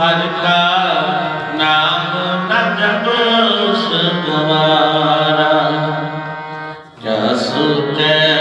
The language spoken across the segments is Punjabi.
ਹਰ ਕਾ ਨਾਮ ਨਾ ਜਪਸ ਗਵਾਰਾ ਜਸੁ ਤੇ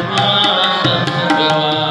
ਸਤਨਾਮ ਸਤਿਗੁਰਾਂ